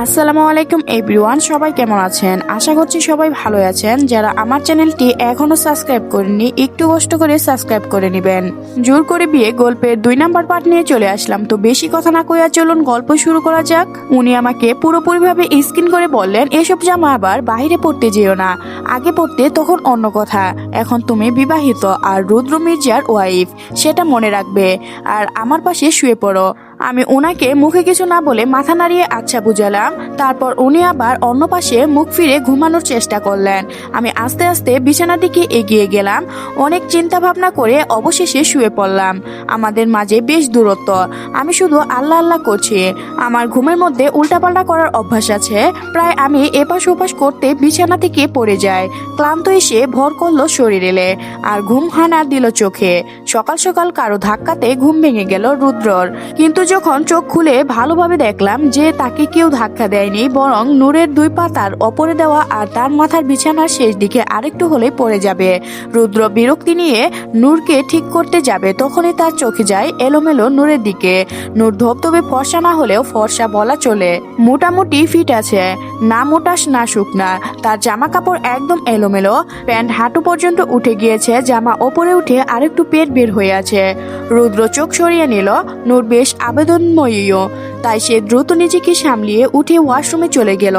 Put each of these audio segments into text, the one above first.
আসসালামু আলাইকুম এভরিওয়ান, সবাই কেমন আছেন? আশা করছি সবাই ভালো আছেন। যারা আমার চ্যানেলটি এখনও সাবস্ক্রাইব করেননি, একটু কষ্ট করে সাবস্ক্রাইব করে নেবেন। জোর করে বিয়ে গল্পের দুই নাম্বার পার্ট নিয়ে চলে আসলাম। তো বেশি কথা না কইয়া চলুন গল্প শুরু করা যাক। উনি আমাকে পুরোপুরিভাবে স্কিন করে বললেন, এসব জামা আবার বাইরে পড়তে যেও না। আগে পড়তে, তখন অন্য কথা। এখন তুমি বিবাহিত আর রুদ্র মির্জার ওয়াইফ সেটা মনে রাখবে। আর আমার পাশে শুয়ে পড়ো। আমি ওনাকে মুখে কিছু না বলে মাথা নাড়িয়ে আচ্ছা বুঝালাম। তারপর উনি আবার অন্য পাশে মুখ ফিরে ঘুমানোর চেষ্টা করলেন। আমি আস্তে আস্তে বিছানার দিকে এগিয়ে গেলাম। অনেক চিন্তা ভাবনা করে অবশেষে শুয়ে পড়লাম। আমাদের মাঝে বেশ দূরত্ব। আমি শুধু আল্লাহ আল্লাহ করছি। আমার ঘুমের মধ্যে উল্টাপাল্টা করার অভ্যাস আছে। প্রায় আমি এপাশ ওপাশ করতে বিছানা থেকে পড়ে যাই। ক্লান্ত এসে ভর করল শরীরে আর ঘুম হানা দিল চোখে। সকাল সকাল কারও ধাক্কাতে ঘুম ভেঙে গেল রুদ্রর। কিন্তু যখন চোখ খুলে ভালোভাবে দেখলাম যে তাকে কেউ ধাক্কা দেয়নি, বরং নূরের দুই পা তার অপরে দেওয়া আর তার মাথার বিছানার শেষ দিকে আরেকটু হলে পড়ে যাবে। রুদ্র বিরক্তি নিয়ে নূরকে ঠিক করতে যাবে, তখনই তার চোখে যায় এলোমেলো নূরের দিকে। নূর ধবধবে ফর্সা না হলেও ফর্সা বলা চলে। মোটামুটি ফিট আছে। না মোটাস না শুকনা। তার জামা কাপড় একদম এলোমেলো। প্যান্ট হাঁটু পর্যন্ত উঠে গিয়েছে, জামা ওপরে উঠে আরেকটু পেট বের হয়ে আছে। রুদ্র চোখ সরিয়ে নিল। নূর বেশ আবেদনময়ীও তাই সে দ্রুত নিজেকে সামলিয়ে উঠে ওয়াশরুমে চলে গেল।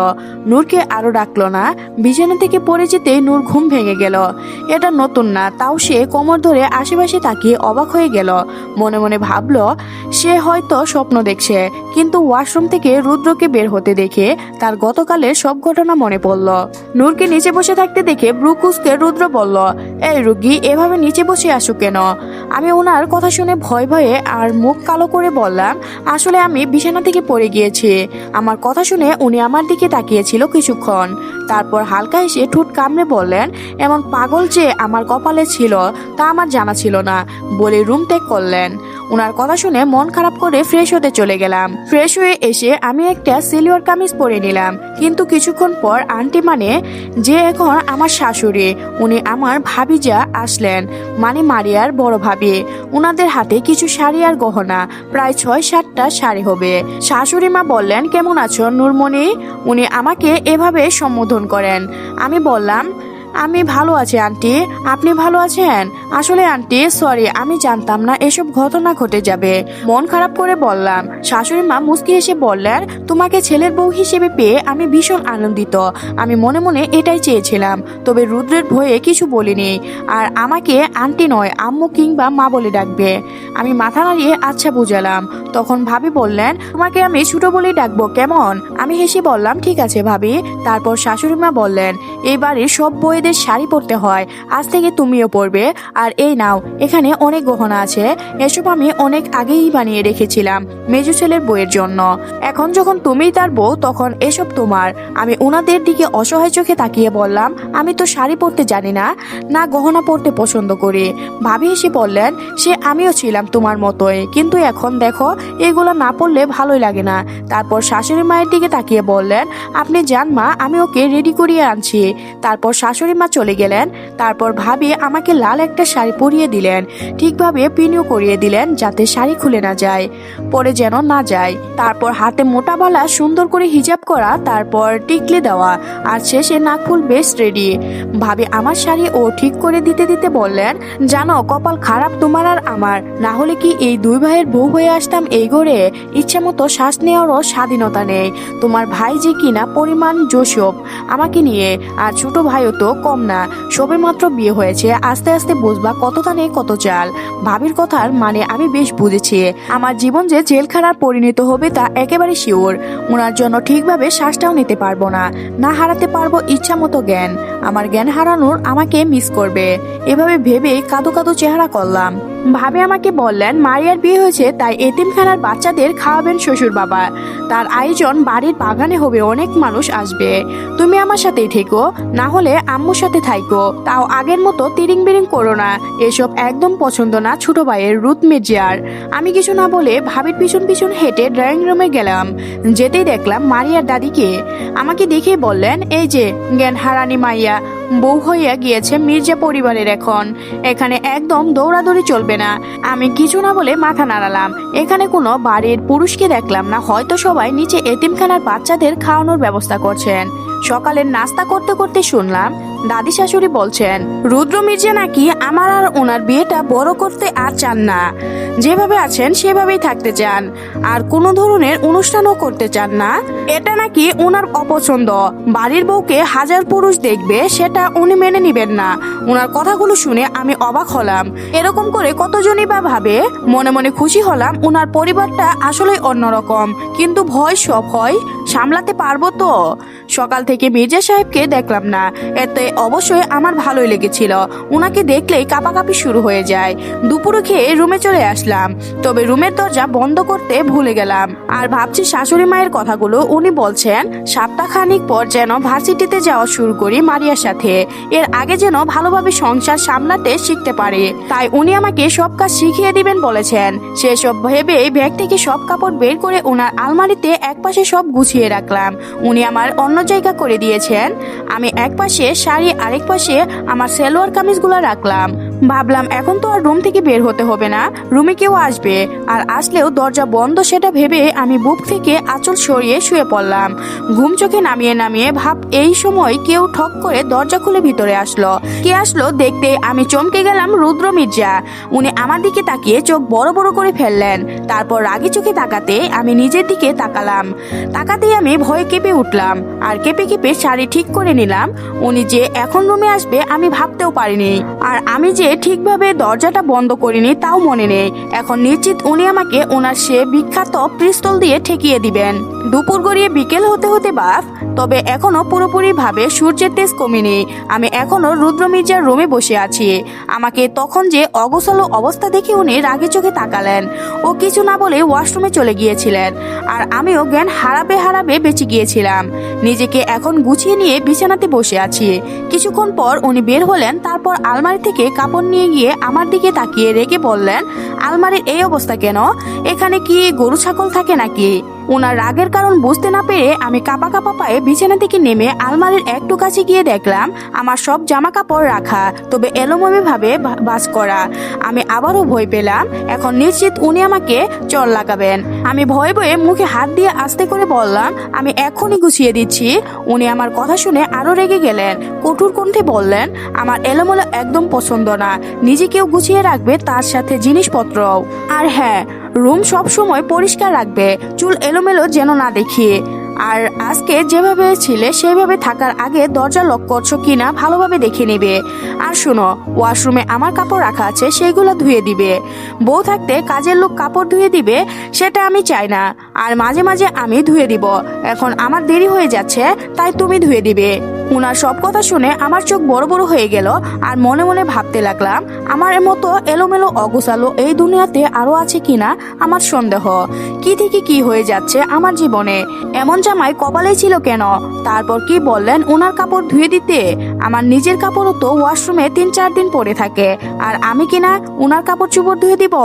নূরকে আরও ডাকলো না, বিছানা থেকে পড়ে যেতে নূর ঘুম ভেঙে গেল। এটা নতুন না, তাও সে কোমর ধরে আশেপাশে তাকিয়ে অবাক হয়ে গেল। মনে মনে ভাবলো, সে হয়তো স্বপ্ন দেখছে, কিন্তু ওয়াশরুম থেকে রুদ্রকে বের হতে দেখে তার গতকালের সব ঘটনা মনে পড়ল। নূরকে নিচে বসে থাকতে দেখে ব্রুকুসকে রুদ্র বলল, এই রুগী, এভাবে নিচে বসে আসো কেন? আমি ওনার কথা শুনে ভয় ভয়ে আর মুখ কালো করে বললাম, আসলে আমি বিছানা থেকে পড়ে গিয়েছে। আমার কথা শুনে উনি আমার দিকে তাকিয়েছিল কিছুক্ষণ। তারপর হালকা এসে ঠোঁট কামড়ে বললেন, এমন পাগল যে আমার কপালে ছিল, তা আমার জানা ছিল না। বলে রুম ত্যাগ করলেন। ওনার কথা শুনে মন খারাপ করে ফ্রেশ হতে চলে গেলাম। ফ্রেশ হয়ে এসে আমি একটা সিলিওর কামিজ পরে নিলাম। কিন্তু কিছুক্ষণ পর আন্টি মানে যে এখন আমার শাশুড়ি, উনি আমার ভাবি যা আসলেন মানে মারিয়ার বড় ভাবি। ওনাদের হাতে কিছু শাড়ি আর গহনা, প্রায় ছয় সাতটা শাড়ি হবে। শাশুড়ি মা বললেন কেমন আছো নুরমণি? উনি আমাকে এভাবে সম্বোধন করেন। আমি বললাম আমি ভালো আছি, আন্টি। আপনি ভালো আছেন? আসলে, আন্টি, সরি, আমি জানতাম না এসব ঘটনা ঘটে যাবে। মন খারাপ করে বললাম, শাশুড়ি মা মুস্কি এসে বললেন, তোমাকে ছেলের বউ হিসেবে পেয়ে আমি ভীষণ আনন্দিত। আমি মনে মনে এটাই চেয়েছিলাম, তবে রুদ্রের ভয়ে কিছু বলিনি। আর আমাকে আন্টি নয়, আম্মু কিংবা মা বলে ডাকবে। আমি মাথা নাড়িয়ে আচ্ছা বুঝালাম। তখন ভাবি বললেন, তোমাকে আমি ছোট বলেই ডাকবো, কেমন? আমি হেসে বললাম, ঠিক আছে ভাবি। তারপর শাশুড়ি মা বললেন এই বাড়ির সব বইয়েদের শাড়ি পরতে হয়। আজ থেকে তুমিও পরবে। আর এই নাও, এখানে অনেক গহনা আছে। এসব আমি অনেক আগেই বানিয়ে রেখেছিলাম মেজু ছেলের বইয়ের জন্য। এখন যখন তুমি তার বউ, তখন এসব তোমার। আমি ওনাদের দিকে অসহায় চোখে তাকিয়ে বললাম, আমি তো শাড়ি পরতে জানি না। না গহনা পরতে পছন্দ করি। ভাবি এসে বললেন, সে আমিও ছিলাম তোমার মতোই। কিন্তু এখন দেখো, এগুলো না পরলে ভালোই লাগে না। তারপর শাশুড়ি মায়ের দিকে তাকিয়ে বললেন, আপনি যান মা, আমি ওকে রেডি করিয়ে আনছি। তারপর শাশুড়ি মা চলে গেলেন। তারপর ভাবি আমাকে লাল একটা শাড়ি পরিয়ে দিলেন। ঠিকভাবে পিনিও করিয়ে দিলেন যাতে শাড়ি খুলে না যায়, পরে যেন না যায়। তারপর হাতে মোটা বালা সুন্দর করে হিজাব করা, তারপর টিকলে দেওয়া, আর শেষে নাকফুল বেশ রেডি ভাবি আমার শাড়ি ও ঠিক করে দিতে দিতে বললেন, জানো, কপাল খারাপ তোমার আর আমার। না হলে কি এই দুই ভাইয়ের বউ হয়ে আসতাম এই ইচ্ছা মতো শ্বাস নেওয়ারও স্বাধীনতা নেই। তোমার ভাই যে কিনা পরিমাণ জোসব আমাকে নিয়ে, আর ছোট ভাইও তো কম না। সবে মাত্র বিয়ে হয়েছে, আস্তে আস্তে বুঝবা কত নেই, কত চাল ভাবির কথার মানে আমি বেশ বুঝেছি। আমার জীবন যে জেলখানার পরিণত হবে তা একেবারে শিওর। ওনার জন্য ঠিকভাবে শ্বাসটাও নিতে পারব না। না হারাতে পারব ইচ্ছা মতো জ্ঞান। আমার জ্ঞান হারানোর আমাকে মিস করবে। এভাবে ভেবে কাদো কাদো চেহারা করলাম। ভাবে আমাকে বললেন, মারিয়ার বিয়ে হয়েছে, তাই এতিমখানার বাচ্চাদের খাওয়াবেন শ্বশুর বাবা তার আয়োজন বাড়ির বাগানে হবে, অনেক মানুষ আসবে। তুমি আমার সাথেই থেকো, না হলে আম্মুর সাথে থাইকো। তাও আগের মতো তিরিং বিরিং করো না, এসব একদম পছন্দ না ছোট ভাইয়ের রুত মির্জিয়ার। আমি কিছু না বলে ভাবির পিছন পিছন হেঁটে ড্রয়িং রুমে গেলাম। যেতেই দেখলাম মারিয়ার দাদিকে। আমাকে দেখে বললেন, এই যে জ্ঞান হারানি মাইয়া বউ হইয়া গিয়েছে মির্জা পরিবারের এখন। এখানে একদম দৌড়াদৌড়ি চলবে না। আমি কিছু না বলে মাথা নাড়ালাম। এখানে কোনো বাড়ির পুরুষকে দেখলাম না। হয়তো সবাই নিচে এতিমখানার বাচ্চাদের খাওয়ানোর ব্যবস্থা করছেন। সকালের নাস্তা করতে করতে শুনলাম, দাদি শাশুড়ি বলছেন, রুদ্র মির্জা নাকি আমার আর ওনার বিয়েটা বড় করতে আর চান না। যেভাবে আছেন সেভাবেই থাকতে চান। আর কোনো ধরনের অনুষ্ঠানও করতে চান না। এটা নাকি ওনার অপছন্দ। বাড়ির বউকে হাজার পুরুষ দেখবে, সেটা উনি মেনে নিবেন না। ওনার কথাগুলো শুনে আমি অবাক হলাম। এরকম করে কতজনই বা ভাবে? মনে মনে খুশি হলাম ওনার পরিবারটা আসলেই অন্যরকম। কিন্তু ভয় সব হয়, সামলাতে পারব তো? সকাল থেকে মির্জা সাহেবকে দেখলাম না। এতে অবশ্যই আমার ভালোই লেগেছিল। ওনাকে দেখলেই কাপাকাপি শুরু হয়ে যায়। দুপুরে খেয়ে রুমে চলে আসলাম। তবে রুমের দরজা বন্ধ করতে ভুলে গেলাম। আর ভাবছি শাশুড়ি মায়ের কথাগুলো উনি বলছেন। সপ্তাহখানিক পর যেন ভার্সিটিতে যাওয়া শুরু করি মারিয়ার সাথে। এর আগে যেন ভালোভাবে সংসার সামলাতে শিখতে পারে। তাই উনি আমাকে সব কাজ শিখিয়ে দিবেন বলেছেন। সেসব ভেবে ব্যাগ থেকে সব কাপড় বের করে ওনার আলমারিতে একপাশে সব গুছিয়ে রাখলাম। উনি আমার অন্য জায়গা করে দিয়েছেন। আমি এক পাশে শাড়ি আরেক পাশে আমার সেলোয়ার কামিজগুলো রাখলাম। ভাবলাম, এখন তো আর রুম থেকে বের হতে হবে না। রুমে কেউ আসবে। আর আসলেও দরজা বন্ধ সেটা ভেবে আমি বুক থেকে আঁচল সরিয়ে শুয়ে পড়লাম। ঘুম চোখে নামিয়ে নামিয়ে ভাব, এই সময় কেউ ঠক করে দরজা খুলে ভিতরে আসলো। কে আসলো দেখতে আমি চমকে গেলাম রুদ্র মির্জা। উনি আমার দিকে তাকিয়ে চোখ বড় বড় করে ফেললেন। তারপর রাগি চোখে তাকাতে আমি নিজের দিকে তাকালাম। তাকাতেই আমি ভয়ে কেঁপে উঠলাম। আর কেঁপে কেঁপে শাড়ি ঠিক করে নিলাম। উনি যে এখন রুমে আসবে আমি ভাবতেও পারিনি। আর আমি যে ঠিকভাবে দরজাটা বন্ধ করিনি, তাও মনে নেই। এখন নিশ্চিত উনি আমাকে ওনার সে বিখ্যাত পিস্তল দিয়ে ঠেকিয়ে দিবেন। দুপুর গড়িয়ে বিকেল হতে হতে বাফ তবে এখনও পুরোপুরি ভাবে সূর্যের তেজ কমেনি। আমি এখনও রুদ্র মির্জার রুমে বসে আছি। আমাকে তখন যে অগোছালো অবস্থা দেখে উনি রাগে চোখে তাকালেন। ও কিছু না বলে ওয়াশরুমে চলে গিয়েছিলেন, আর আমিও জ্ঞান হারাবে হারাবে বেঁচে গিয়েছিলাম। নিজেকে এখন গুছিয়ে নিয়ে বিছানাতে বসে আছি। কিছুক্ষণ পর উনি বের হলেন, তারপর আলমারি থেকে কাপড় নিয়ে গিয়ে আমার দিকে তাকিয়ে রেগে বললেন, আলমারির এই অবস্থা কেন? এখানে কি গরু ছাগল থাকে নাকি? ওনার রাগের কারণ বুঝতে না পেরে আমি কাপা কাপা পায়ে বিছানা থেকে নেমে আলমারির একটু কাছে গিয়ে দেখলাম, আমার সব জামা কাপড় রাখা, তবে এলোমেলো ভাবে বা- বাস করা। আমি আবারও ভয় পেলাম, এখন নিশ্চিত উনি আমাকে চল লাগাবেন। আমি ভয়ে ভয়ে মুখে হাত দিয়ে আস্তে করে বললাম, আমি এখনই গুছিয়ে দিচ্ছি। উনি আমার কথা শুনে আরও রেগে গেলেন, কঠোর কণ্ঠে বললেন, আমার এলোমেলো একদম পছন্দ না, নিজেকেও গুছিয়ে রাখবে তার সাথে জিনিসপত্রও। আর হ্যাঁ রুম সব সময় পরিষ্কার রাখবে, চুল এলোমেলো যেন না দেখি। আর আজকে যেভাবে ছিলে সেভাবে থাকার আগে দরজা লক করছ কিনা ভালোভাবে দেখে নেবে। আর শোনো ওয়াশরুমে আমার কাপড় রাখা আছে, সেইগুলো ধুয়ে দিবে। বউ থাকতে কাজের লোক কাপড় ধুয়ে দিবে, সেটা আমি চাই না। আর মাঝে মাঝে আমি ধুয়ে দিব। এখন আমার দেরি হয়ে যাচ্ছে, তাই তুমি ধুয়ে দিবে। উনার সব কথা শুনে আমার চোখ বড় বড় হয়ে গেল আর মনে মনে ভাবতে লাগলাম, আমার মতো এলোমেলো অগোছালো এই দুনিয়াতে আরও আছে কিনা আমার সন্দেহ। কি থেকে কি হয়ে যাচ্ছে আমার জীবনে? এমন জামাই কপালেই ছিল কেন? তারপর কি বললেন ওনার কাপড় ধুয়ে দিতে? আমার নিজের কাপড়ও তো ওয়াশরুমে তিন চার দিন পরে থাকে। আর আমি কিনা ওনার কাপড় চোপড় ধুয়ে দিব?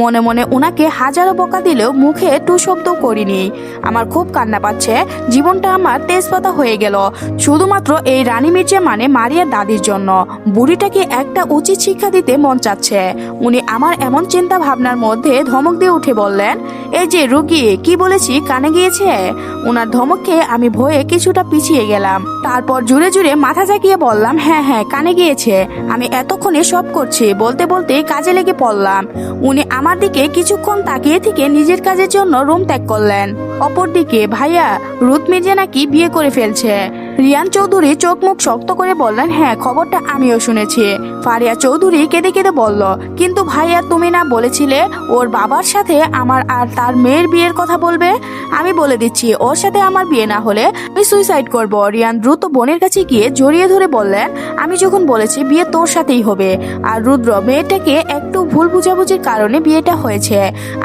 মনে মনে ওনাকে হাজারো বকা দিলেও মুখে টু শব্দ করিনি। আমার খুব কান্না পাচ্ছে, জীবনটা আমার তেজপাতা হয়ে গেল। শুধুমাত্র এই রানী মির্জা মানে মারিয়ার দাদির জন্য। বুড়িটাকে একটা উচিত শিক্ষা দিতে মন চাচ্ছে। উনি আমার এমন চিন্তা ভাবনার মধ্যে ধমক দিয়ে উঠে বললেন, এই যে রুগী, কি বলেছি, কানে গিয়েছে? ওনার ধমক খেয়ে আমি ভয়ে কিছুটা পিছিয়ে গেলাম। তারপর জুড়ে জুড়ে মাথা জাকিয়ে বললাম হ্যাঁ হ্যাঁ কানে গিয়েছে। আমি এতক্ষণে সব করছি, বলতে বলতে কাজে লেগে পড়লাম। উনি আমার দিকে কিছুক্ষণ তাকিয়ে থেকে নিজের কাজের জন্য রুম ত্যাগ করলেন। অপরদিকে, ভাইয়া রুথ মির্জা নাকি বিয়ে করে ফেলছে। রিয়ান চৌধুরী চোখ মুখ শক্ত করে বললেন হ্যাঁ খবরটা আমিও শুনেছি। ফারিয়া চৌধুরী কেঁদে কেঁদে বলল, কিন্তু ভাইয়া, তুমি না বলেছিলে ওর বাবার সাথে আমার আর তার মেয়ের বিয়ের কথা বলবে? আমি বলে দিচ্ছি, ওর সাথে আমার বিয়ে না হলে আমি সুইসাইড করব। রিয়ান দ্রুত বোনের কাছে গিয়ে জড়িয়ে ধরে বললেন, আমি যখন বলেছি, বিয়ে তোর সাথেই হবে। আর রুদ্র, মেয়েটাকে একটু ভুল বুঝাবুঝির কারণে বিয়েটা হয়েছে।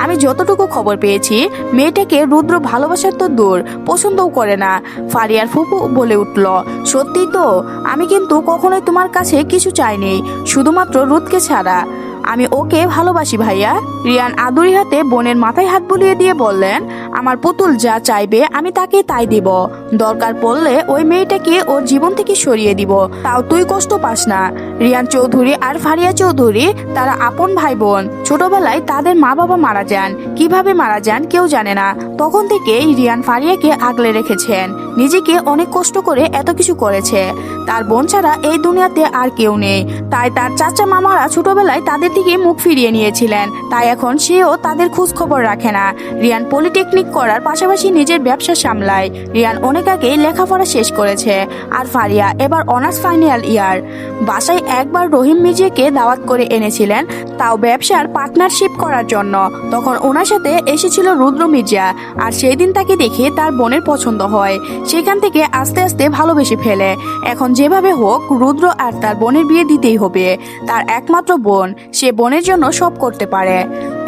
আমি যতটুকু খবর পেয়েছি, মেয়েটাকে রুদ্র ভালোবাসার তো দূর, পছন্দও করে না। ফারিয়ার ফুপু বলে উঠল। সত্যি তো আমি কিন্তু কখনোই তোমার কাছে কিছু চাইনি শুধুমাত্র রুদকে ছাড়া। আমি ওকে ভালোবাসি ভাইয়া। রিয়ান আদুরি হাতে বোনের মাথায় হাত বুলিয়ে দিয়ে বললেন, আমার পুতুল যা চাইবে আমি তাকে তাই দিব। দরকার পড়লে ওই মেয়েটাকে ওর জীবন থেকে সরিয়ে দিব। তাও তুই কষ্ট পাস না। রিয়ান চৌধুরী আর ফারিয়া চৌধুরী, তারা আপন ভাই বোন ছোটবেলায় তাদের মা বাবা মারা যান। কীভাবে মারা যান কেউ জানে না। তখন থেকেই রিয়ান ফারিয়াকে আগলে রেখেছেন। নিজেকে অনেক কষ্ট করে এত কিছু করেছে। তার বোন ছাড়া এই দুনিয়াতে আর কেউ নেই। তাই তার চাচা মামারা ছোটবেলায় তাদের দিকে মুখ ফিরিয়ে নিয়েছিলেন। তাই এখন সেও তাদের খোঁজ খবর রাখে না। রিয়ান পলিটেকনিক করার পাশাপাশি নিজের ব্যবসা সামলায়। রিয়ান অনেক আগে লেখাপড়া শেষ করেছে। আর ফারিয়া এবার অনার্স ফাইনাল ইয়ার। বাসায় একবার রহিম মির্জাকে দাওয়াত করে এনেছিলেন তাও ব্যবসার পার্টনারশিপ করার জন্য। তখন ওনার সাথে এসেছিল রুদ্র মির্জা। আর সেই দিন তাকে দেখে তার বোনের পছন্দ হয়। সেখান থেকে আস্তে আস্তে ভালোবেসে ফেলে। এখন যেভাবে হোক, রুদ্র আর তার বোনের বিয়ে দিতেই হবে। তার একমাত্র বোন সে বোনের জন্য সব করতে পারে।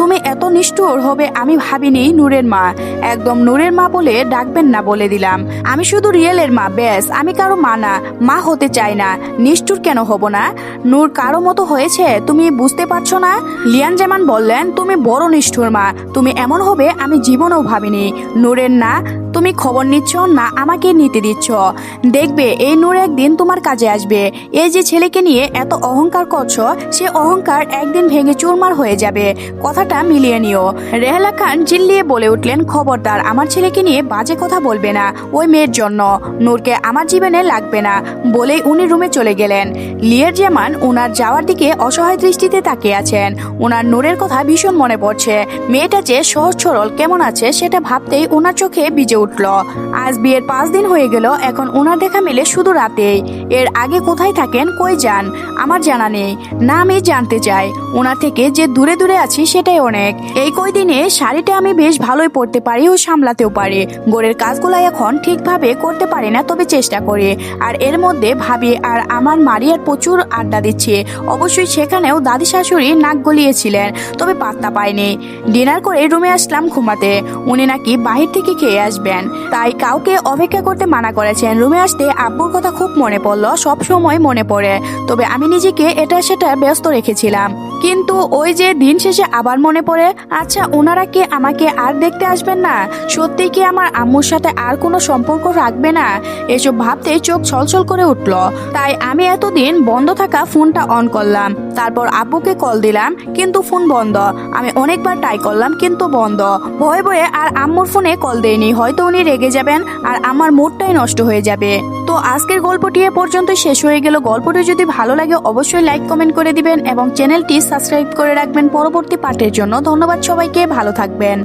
তুমি এত নিষ্ঠুর হবে আমি ভাবিনি নূরের মা। একদম নূরের মা বলে ডাকবেন না বলে দিলাম। আমি শুধু রিয়েলের মা, ব্যাস, আমি কারও মা না, মা হতে চাই না। নিষ্ঠুর কেন হব না? নূর কারও মতো হয়েছে, তুমি বুঝতে পারছ না? লিয়ান জামান বললেন, তুমি বড় নিষ্ঠুর মা। তুমি এমন হবে আমি জীবনেও ভাবিনি। নূরের না, তুমি খবর নিচ্ছ না আমাকে নিতে দিচ্ছ। দেখবে, এই নূর একদিন তোমার কাজে আসবে। এই যে ছেলেকে নিয়ে এত অহংকার করছ, সে অহংকার একদিন ভেঙে চুরমার হয়ে যাবে। কথাটা মিলিয়ে নিও রেহলা খান চিল্লিয়ে বলে উঠলেন, খবরদার, আমার ছেলেকে নিয়ে বাজে কথা বলবে না, ওই মেয়ের জন্য। নূরকে আমার জীবনে লাগবে না, বলেই উনি রুমে চলে গেলেন। লিয়ের জামান ওনার যাওয়ার দিকে অসহায় দৃষ্টিতে তাকিয়ে আছেন। ওনার নূরের কথা ভীষণ মনে পড়ছে। মেয়েটা যে সহজ সরল কেমন আছে সেটা ভাবতেই ওনার চোখে বিজে উঠল। আজ বিয়ের পাঁচ দিন হয়ে গেল, এখন ওনার দেখা মেলে শুধু রাতেই। এর আগে কোথায় থাকেন, কই যান, আমার জানা নেই। না আমি জানতে চাই ওনার থেকে যে দূরে দূরে আছি সেটাই অনেক। এই কয়দিনে শাড়িটা আমি বেশ ভালোই পরতে পারি ও সামলাতেও পারি। গোড়ের কাজগুলো এখন ঠিকভাবে করতে পারি না, তবে চেষ্টা করি। আর এর মধ্যে ভাবি আর আমার মারিয়ার প্রচুর আড্ডা দিচ্ছে। অবশ্যই সেখানেও দাদি শাশুড়ি নাক গলিয়েছিলেন, তবে পাত্তা পাইনি। ডিনার করে রুমে আসলাম ঘুমাতে। উনি নাকি বাহির থেকে খেয়ে আসবেন। তাই কাউকে অপেক্ষা করতে মানা করেছেন। রুমে আসতে আব্বুর কথা খুব মনে পড়ল, সব সময় মনে পড়ে। তবে আমি নিজেকে এটা সেটা ব্যস্ত রেখেছিলাম। কিন্তু ওই যে দিন শেষে আবার মনে পড়ে আচ্ছা ওনারা কি আমাকে আর দেখতে আসবেন না? সত্যি কি আমার আম্মুর সাথে আর কোনো সম্পর্ক রাখবে না? এসব ভাবতে চোখ ছলছল করে উঠল। তাই আমি এতদিন বন্ধ থাকা ফোনটা অন করলাম। তারপর আব্বুকে কল দিলাম, কিন্তু ফোন বন্ধ। আমি অনেকবার ট্রাই করলাম, কিন্তু বন্ধ। ভয়ে ভয়ে আর আম্মুর ফোনে কল দেয়নি। হয়তো উনি রেগে যাবেন আর আমার মুডটাই নষ্ট হয়ে যাবে। তো আজকের গল্পটি এ পর্যন্ত শেষ হয়ে গেল। গল্পটি যদি ভালো লাগে, অবশ্যই লাইক কমেন্ট করে দিবেন এবং চ্যানেলটি সাবস্ক্রাইব করে রাখবেন। পরবর্তী পার্টের জন্য ধন্যবাদ সবাইকে ভালো থাকবেন।